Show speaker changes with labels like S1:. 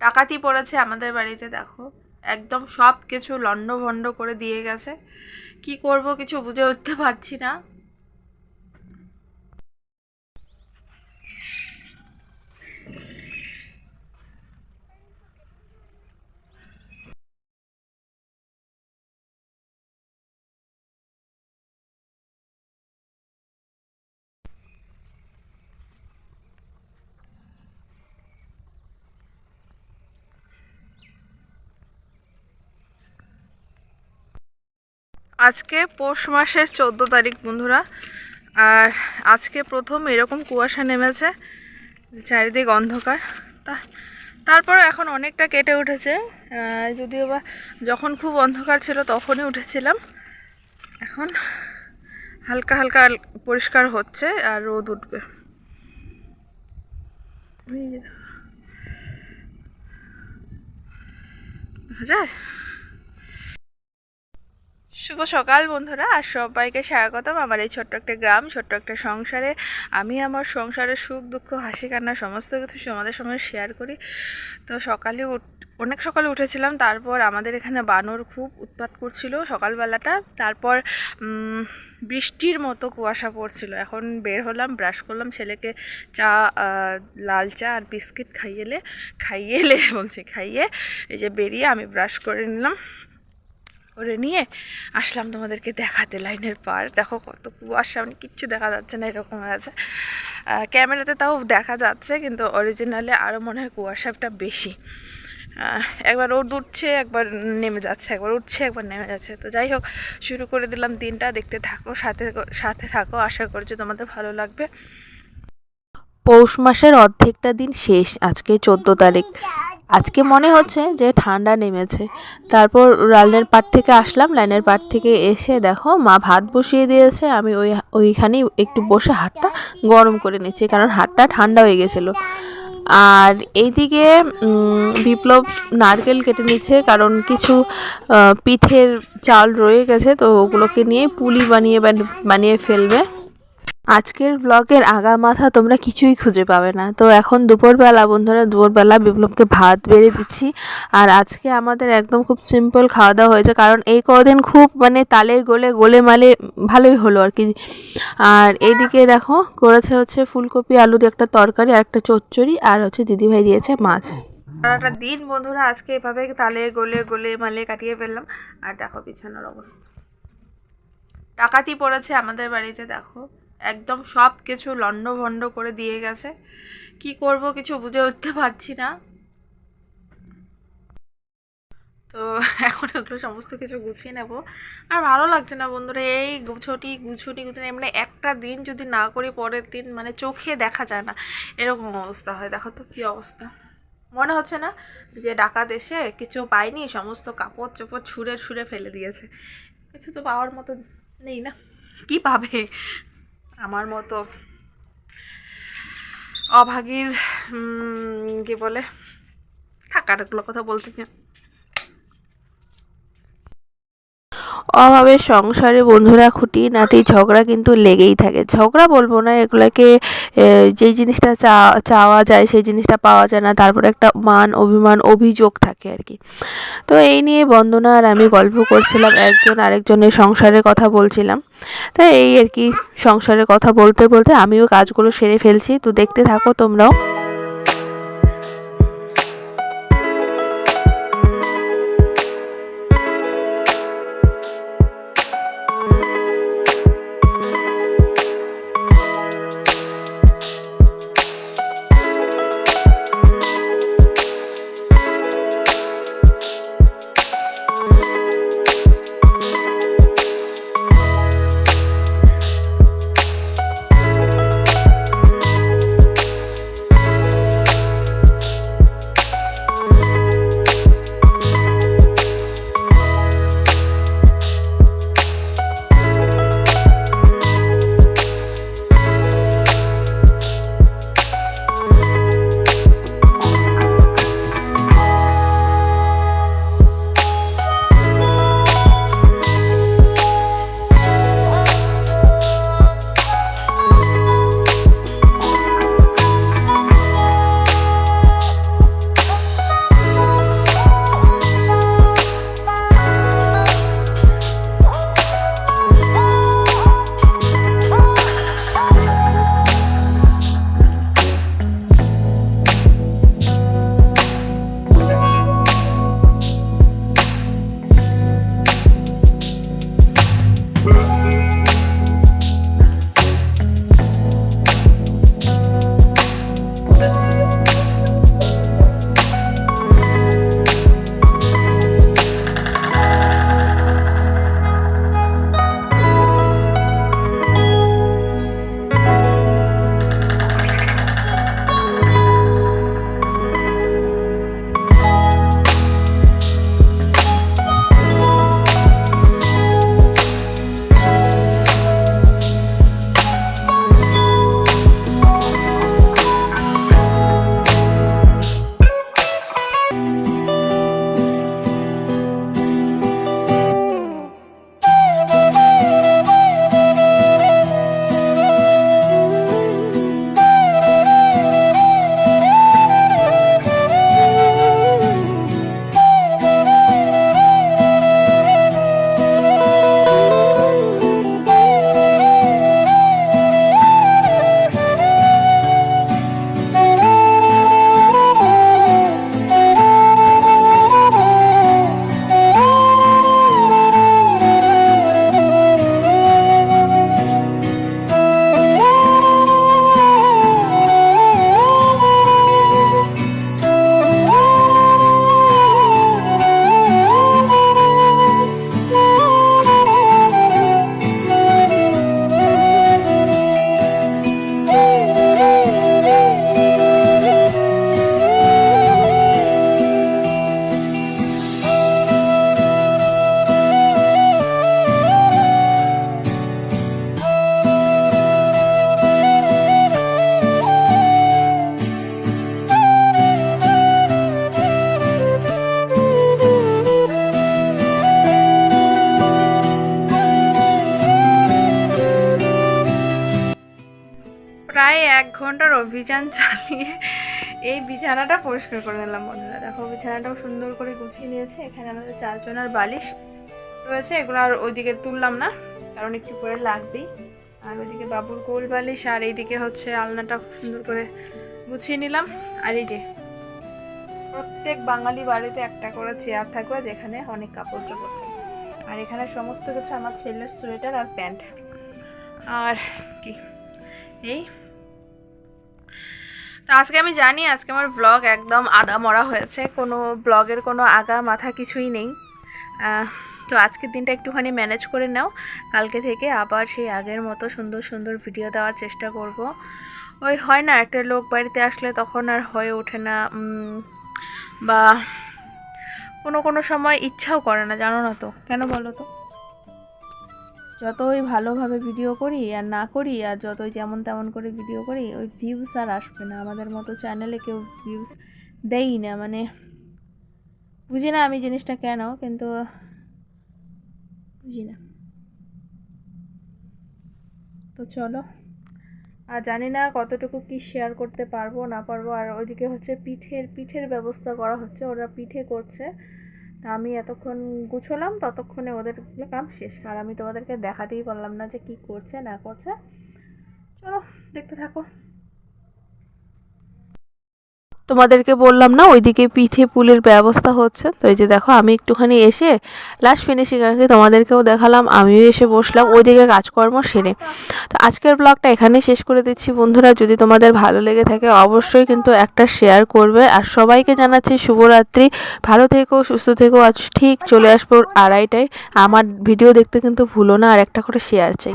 S1: ডাকাতি পড়েছে আমাদের বাড়িতে, দেখো। একদম সব কিছু লণ্ডভণ্ড করে দিয়ে গেছে। কি করব কিছু বুঝে উঠতে পারছি না। আজকে পৌষ মাসের চোদ্দ তারিখ বন্ধুরা। আর আজকে প্রথম এরকম কুয়াশা নেমেছে চারিদিক অন্ধকার। তা, তারপরে এখন অনেকটা কেটে উঠেছে। যদিও বা যখন খুব অন্ধকার ছিল তখনই উঠেছিলাম। এখন হালকা হালকা পরিষ্কার হচ্ছে আর রোদ উঠবে। যায়? শুভ সকাল বন্ধুরা, আর সবাইকে স্বাগতম আমার এই ছোট্ট একটা গ্রাম, ছোট্ট একটা সংসারে। আমি আমার সংসারের সুখ, দুঃখ, হাসি, কান্না, সমস্ত কিছু তোমাদের সঙ্গে শেয়ার করি। তো সকালে অনেক সকালে উঠেছিলাম, তারপর আমাদের এখানে বানর খুব উৎপাত করছিল সকালবেলাটা। তারপর বৃষ্টির মতো কুয়াশা পড়ছিল। এখন বের হলাম ব্রাশ করলাম ছেলেকে চা লাল চা আর বিস্কিট খাইয়েলে খাইয়েলে বলছি খাইয়ে, এই যে বেরিয়ে আমি ব্রাশ করে নিলাম। করে নিয়ে আসলাম তোমাদেরকে দেখাতে লাইনের পার। দেখো কত কুয়াশা মানে কিচ্ছু দেখা যাচ্ছে না, এরকম আছে। ক্যামেরাতে তাও দেখা যাচ্ছে, কিন্তু অরিজিনালে আরও মনে হয় কুয়াশাটা বেশি। একবার রোদ উঠছে, একবার নেমে যাচ্ছে, একবার উঠছে, একবার নেমে যাচ্ছে। তো যাই হোক, শুরু করে দিলাম দিনটা। দেখতে থাকো, সাথে সাথে থাকো। আশা করছি তোমাদের ভালো লাগবে।
S2: পৌষ মাসের অর্ধেকটা দিন শেষ। আজকে চোদ্দ তারিখ। আজকে মনে হচ্ছে যে ঠান্ডা নেমেছে। তারপর লাইনের পাট থেকে আসলাম, লাইনের পাট থেকে এসে দেখো মা ভাত বসিয়ে দিয়েছে, আমি ওই ওইখানেই একটু বসে হাতটা গরম করে নিচ্ছি, কারণ হাতটা ঠান্ডা হয়ে গেছিল। আর এইদিকে বিপ্লব নারকেল কেটে নিচ্ছে, কারণ কিছু পিঠের চাল রয়ে গেছে, তো ওগুলোকে নিয়ে পুলি বানিয়ে বানিয়ে ফেলবে। আজকের ব্লগের আগা মাথা তোমরা কিছুই খুঁজে পাবে না। তো এখন দুপুরবেলা বন্ধুরা, দুপুরবেলা বিপ্লবকে ভাত বেড়ে দিচ্ছি। আর আজকে আমাদের একদম খুব সিম্পল খাওয়া দাওয়া হয়েছে, কারণ এই কদিন খুব মানে তালে গোলে গোলে মালে ভালোই হলো আর কি। আর এইদিকে দেখো, করেছে হচ্ছে ফুলকপি আলুর একটা তরকারি, আর একটা চচ্চড়ি, আর হচ্ছে দিদিভাই দিয়েছে মাছ।
S1: সারাটা দিন বন্ধুরা আজকে এভাবে তালে গোলে গোলে মালে কাটিয়ে ফেললাম। আর দেখো বিছানার অবস্থা। ডাকাতি পড়েছে আমাদের বাড়িতে, দেখো। একদম সব কিছু লণ্ডভণ্ড করে দিয়ে গেছে। কি করব কিছু বুঝে উঠতে পারছি না। তো এখন এগুলো সমস্ত কিছু গুছিয়ে নেব। আর ভালো লাগছে না বন্ধুরা, এই গুছোটি, গুছুটি গুছুটি মানে একটা দিন যদি না করি পরের দিন মানে চোখে দেখা যায় না। এরকম অবস্থা হয়, দেখো তো কী অবস্থা। মনে হচ্ছে না যে ডাকাত এসে কিছু পায়নি, সমস্ত কাপড় চোপড় ছুঁড়ে ছুঁড়ে ফেলে দিয়েছে। কিছু তো পাওয়ার মতো নেই না। কি পাবে? আমার মতো অভাগীর কি বলে থাকারগুলো কথা বলতে কি
S2: অভাবে সংসারে বন্ধুরা, খুঁটি নাটি, ঝগড়া কিন্তু লেগেই থাকে। ঝগড়া বলব না, এগুলোকে যেই জিনিসটা চাওয়া যায় সেই জিনিসটা পাওয়া যায় না, তারপরে একটা মান, অভিমান, অভিযোগ থাকে আর কি। তো এই নিয়ে বন্দনা আর আমি গল্প করছিলাম, একজন আরেকজনের সংসারের কথা বলছিলাম। তো এই আর কি, সংসারের কথা বলতে বলতে আমিও কাজগুলো সেরে ফেলছি। তো দেখতে থাকো তোমরাও।
S1: অভিযান চালিয়ে এই বিছানাটা পরিষ্কার করে নিলাম, বন্ধুরা। দেখো, বিছানাটাও সুন্দর করে গুছিয়ে নিয়েছে। এখানে আমাদের চারজনের বালিশ রয়েছে। এগুলো আর ওইদিকে তুললাম না, কারণ একটু করে লাগবেই। আর ওইদিকে বাবুর গোল বালিশ আর এইদিকে হচ্ছে আলনাটা সুন্দর করে গুছিয়ে নিলাম। আর এই যে, প্রত্যেক বাঙালি বাড়িতে একটা করে চেয়ার থাকবে, যেখানে অনেক কাপড় চোপড় থাকবে আর এখানে সমস্ত কিছু আমার ছেলের সোয়েটার আর প্যান্ট। আর কি, এই তো আজকে আমি জানি, আজকে আমার ব্লগ একদম আদা মরা হয়েছে। কোনো ব্লগের কোনো আগা মাথা কিছুই নেই। তো আজকের দিনটা একটুখানি ম্যানেজ করে নাও। কালকে থেকে আবার সেই আগের মতো সুন্দর সুন্দর ভিডিও দেওয়ার চেষ্টা করব। ওই হয় না, একটা লোক বাড়িতে আসলে তখন আর হয়ে ওঠে না বা কোনো কোনো সময় ইচ্ছাও করে না, জানো না তো। কেন বলো তো? যতই ভালোভাবে ভিডিও করি আর না করি আর যতই যেমন তেমন করে ভিডিও করি, ওই ভিউস আর আসবে না। আমাদের মতো চ্যানেলে কেউ ভিউস দেয়ই না। মানে বুঝি না আমি জিনিসটা কেন, কিন্তু বুঝি না। তো চলো। আর জানি না কতটুকু কি শেয়ার করতে পারব, না পারব। আর ওইদিকে হচ্ছে পিঠের পিঠের ব্যবস্থা করা হচ্ছে। ওরা পিঠে করছে। তা আমি এতক্ষণ গুছলাম, ততক্ষণে ওদের কাম শেষ। আর আমি তোমাদেরকে দেখাতেই পারলাম না যে কি করছে, না করছে। চলো, দেখতে থাকো।
S2: তোমাদেরকে বললাম না, ওইদিকে পিঠে পুলির ব্যবস্থা হচ্ছে। তো এই যে দেখো, আমি একটুখানি এসে লাস্ট ফিনিশিং আর কি তোমাদেরকেও দেখালাম, আমিও এসে বসলাম, ওইদিকে কাজকর্ম সেরে। তো আজকের ব্লগটা এখানেই শেষ করে দিচ্ছি বন্ধুরা, যদি তোমাদের ভালো লেগে থাকে অবশ্যই কিন্তু একটা শেয়ার করবে। আর সবাইকে জানাচ্ছি শুভরাত্রি, ভালো থেকো, সুস্থ থেকো, আজ ঠিক চলে আসব আড়াইটায়। আমার ভিডিও দেখতে কিন্তু ভুলো না, আর একটা করে শেয়ার চাই।